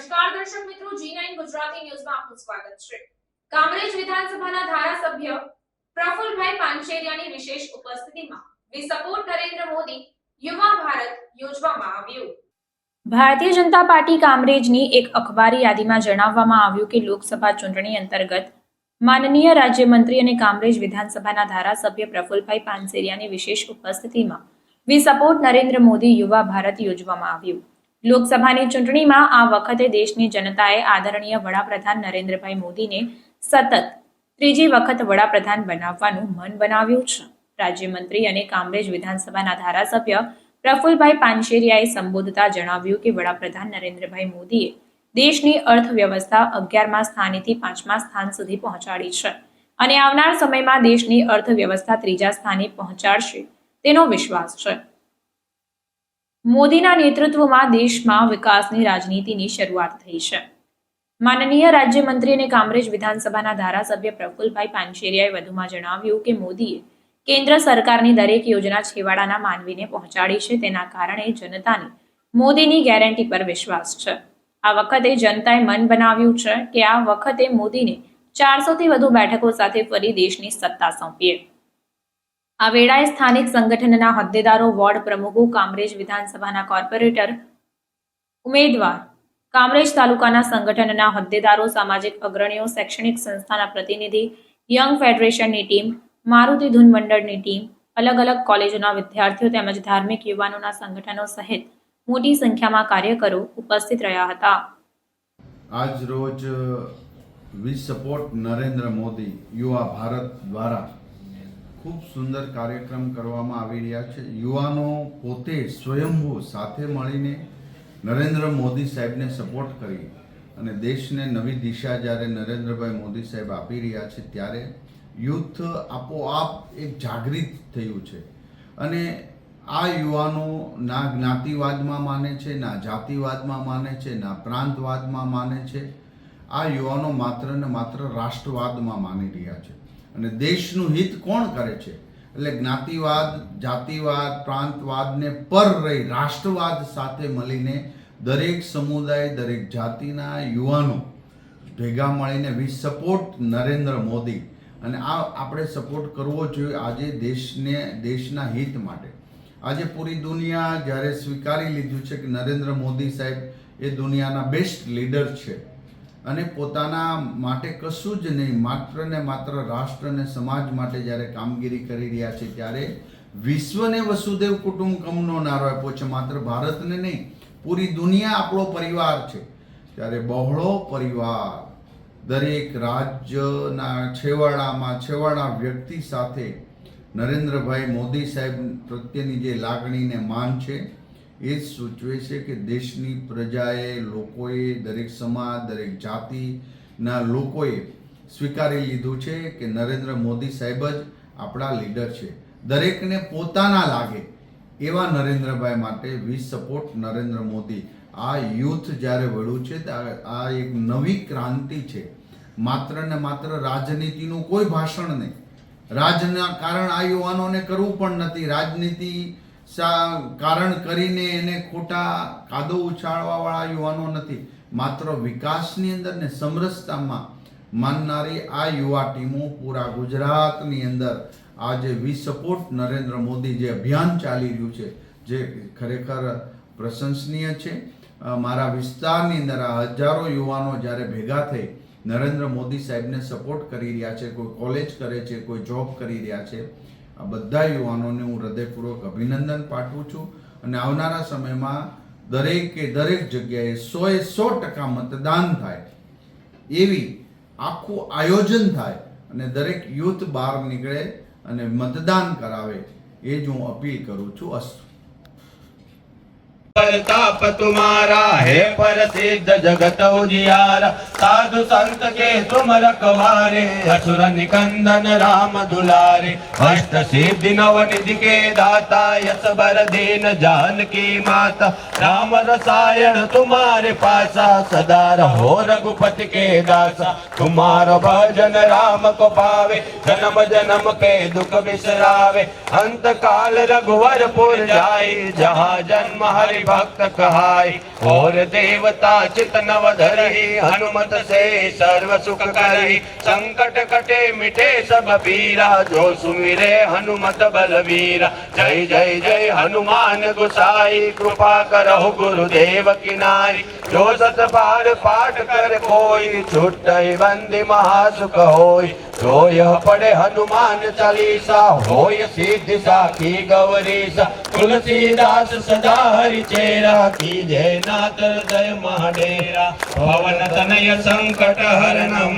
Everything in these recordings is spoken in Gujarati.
નમસ્કાર દર્શક મિત્રો G9 ગુજરાતી ન્યૂઝમાં આપનું સ્વાગત છે. કામરેજ વિધાનસભાના ધારાસભ્ય પ્રફુલભાઈ પાંચેરિયાની વિશેષ ઉપસ્થિતિમાં વી સપોર્ટ નરેન્દ્ર મોદી યુવા ભારત યોજવામાં આવ્યું. ભારતીય જનતા પાર્ટી કામરેજની એક અખબારી યાદીમાં જણાવવામાં આવ્યું કે લોકસભા ચૂંટણી અંતર્ગત માનનીય રાજ્યમંત્રી અને કામરેજ વિધાનસભાના ધારાસભ્ય પ્રફુલભાઈ પાનસેરિયાની વિશેષ ઉપસ્થિતિમાં વી સપોર્ટ નરેન્દ્ર મોદી યુવા ભારત યોજવામાં આવ્યું. લોકસભાની ચૂંટણીમાં આ વખતે દેશની જનતાએ આદરણીય વડાપ્રધાન નરેન્દ્રભાઈ મોદીને સતત ત્રીજી વખત વડાપ્રધાન બનાવવાનું મન બનાવ્યું છે. રાજ્યમંત્રી અને કામરેજ વિધાનસભાના ધારાસભ્ય પ્રફુલભાઈ પાનશેરિયાએ સંબોધતા જણાવ્યું કે વડાપ્રધાન નરેન્દ્રભાઈ મોદીએ દેશની અર્થવ્યવસ્થા અગિયારમા સ્થાનેથી પાંચમા સ્થાન સુધી પહોંચાડી છે અને આવનાર સમયમાં દેશની અર્થવ્યવસ્થા ત્રીજા સ્થાને પહોંચાડશે. તેનો વિશ્વાસ છે. મોદીના નેતૃત્વમાં દેશમાં વિકાસની રાજનીતિની શરૂઆત થઈ છે. માનનીય રાજ્યમંત્રી અને કામરેજ વિધાનસભાના ધારાસભ્ય પ્રફુલભાઈ પાનશેરિયાએ વધુમાં જણાવ્યું કે મોદીએ કેન્દ્ર સરકારની દરેક યોજના છેવાડાના માનવીને પહોંચાડી છે. તેના કારણે જનતાને મોદીની ગેરંટી પર વિશ્વાસ છે. આ વખતે જનતાએ મન બનાવ્યું છે કે આ વખતે મોદીને ચારસોથી વધુ બેઠકો સાથે ફરી દેશની સત્તા સોંપીએ. આ વેળાએ સ્થાનિક સંગઠનના હોદ્દેદારો, વોર્ડ પ્રમુખો, કામરેજ વિધાનસભાના કોર્પોરેટર, ઉમેદવાર, કામરેજ તાલુકાના સંગઠનના હોદ્દેદારો, સામાજિક અગ્રણીઓ, શૈક્ષણિક સંસ્થાના પ્રતિનિધિ, યંગ ફેડરેશનની ટીમ, મારુતિ ધૂન મંડળની ટીમ અલગ અલગ કોલેજોના વિદ્યાર્થીઓ તેમજ ધાર્મિક યુવાનોના સંગઠનો સહિત મોટી સંખ્યામાં કાર્યકરો ઉપસ્થિત રહ્યા હતા. આજ રોજ, વી સપોર્ટ નરેન્દ્ર મોદી યુવા ભારત દ્વારા ખૂબ સુંદર કાર્યક્રમ કરવામાં આવી રહ્યા છે. યુવાનો પોતે સ્વયંભૂ સાથે મળીને નરેન્દ્ર મોદી સાહેબને સપોર્ટ કરી અને દેશને નવી દિશા જ્યારે નરેન્દ્રભાઈ મોદી સાહેબ આપી રહ્યા છે ત્યારે યુથ આપોઆપ એક જાગૃત થયું છે. અને આ યુવાનો ના જ્ઞાતિવાદમાં માને છે, ના જાતિવાદમાં માને છે, ના પ્રાંતવાદમાં માને છે. આ યુવાનો માત્ર ને માત્ર રાષ્ટ્રવાદમાં માની રહ્યા છે. અને દેશનું હિત કોણ કરે છે? એટલે જ્ઞાતિવાદ, જાતિવાદ, પ્રાંતવાદને પર રહી રાષ્ટ્રવાદ સાથે મળીને દરેક સમુદાય, દરેક જાતિના યુવાનો ભેગા મળીને વી સપોર્ટ નરેન્દ્ર મોદી. અને આ આપણે સપોર્ટ કરવો જોઈએ આજે દેશને, દેશના હિત માટે. આજે પૂરી દુનિયા જ્યારે સ્વીકારી લીધું છે કે નરેન્દ્ર મોદી સાહેબ એ દુનિયાના બેસ્ટ લીડર છે. અને પોતાના માટે કશું જ નહીં, માત્ર ને માત્ર રાષ્ટ્ર અને સમાજ માટે જ્યારે કામગીરી કરી રહ્યા છે, ત્યારે વિશ્વને વસુદેવ કુટુંબકમનો નારો આપ્યો છે. માત્ર ભારતને નહીં, પૂરી દુનિયા આપણો પરિવાર છે. ત્યારે બહોળો પરિવાર દરેક રાજ્યના છેવાડામાં છેવાડા વ્યક્તિ સાથે નરેન્દ્રભાઈ મોદી સાહેબ પ્રત્યેની જે લાગણીને માન છે એ જ સૂચવે છે કે દેશની પ્રજાએ લોકોએ દરેક સમાજ, દરેક જાતિના લોકોએ સ્વીકારી લીધું છે કે નરેન્દ્ર મોદી સાહેબ જ આપણા લીડર છે. દરેકને પોતાના લાગે એવા નરેન્દ્રભાઈ માટે વી સપોર્ટ નરેન્દ્ર મોદી. આ યુથ જ્યારે વળ્યું છે આ એક નવી ક્રાંતિ છે. માત્ર ને માત્ર રાજનીતિનું કોઈ ભાષણ નહીં. રાજના કારણ આ યુવાનોને કરવું પણ નથી. રાજનીતિ કારણ કરીને એને ખોટા કાદો ઉછાળવાવાળા યુવાનો નથી. માત્ર વિકાસની અંદર ને સમરસતામાં માનનારી આ યુવા ટીમો પૂરા ગુજરાતની અંદર આજે વી સપોર્ટ નરેન્દ્ર મોદી જે અભિયાન ચાલી રહ્યું છે, જે ખરેખર પ્રશંસનીય છે. મારા વિસ્તારની અંદર આ હજારો યુવાનો જ્યારે ભેગા થઈ નરેન્દ્ર મોદી સાહેબને સપોર્ટ કરી રહ્યા છે, કોઈ કોલેજ કરે છે, કોઈ જોબ કરી રહ્યા છે આ બધા યુવાનોને હું હૃદયપૂર્વક અભિનંદન પાઠવું છું અને આવનારા સમયમાં દરેકે દરેક જગ્યાએ સોએ સો ટકા મતદાન થાય એવી આખું આયોજન થાય અને દરેક યુથ બહાર નીકળે અને મતદાન કરાવે એ જ હું અપીલ કરું છું. અસ્તુ प्रताप तुम्हारा है प्रसिद्ध जगत उजियारा। साधु संत के तुम रखवारे, असुर निकंदन राम दुलारे। अष्ट सिद्धि नव निधि के दाता यस बर दीन जानकी माता। राम रसायन तुम्हारे पासा, सदा रहो रघुपति के दासा। तुम्हारो भजन राम को पावे, जन्म जन्म के दुख बिसरावे। अंत काल रघुवर पुर जाई जहाँ जन्म हरि भक्त कहाय और देवता चित नव धरहि हनुमत से सर्व सुख करहि संकट कटे मिटे सब पीरा जो सुमिरे हनुमत बलवीरा जय जय जय हनुमान गुसाई कृपा करहु गुरुदेव की नाई जो सत बार पाठ कर कोई छुट्टई बंदी महासुख होय जो यह पढ़े हनुमान चालीसा होय सिद्धि साखी गौरीसा तुलसीदास सदा हरि ચેરા કીજે નાથ જય મહાડેરા ભવન તનય સંકટ હરણમ,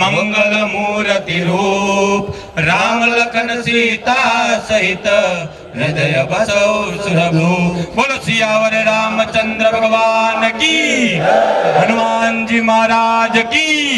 મંગલ મૂર્તિ રૂપ, રામ લખન સીતા સહિત હૃદય બસૌ સુરભુ. બોલો સિયાવર રામચંદ્ર ભગવાન કી હનુમાનજી મહારાજ કી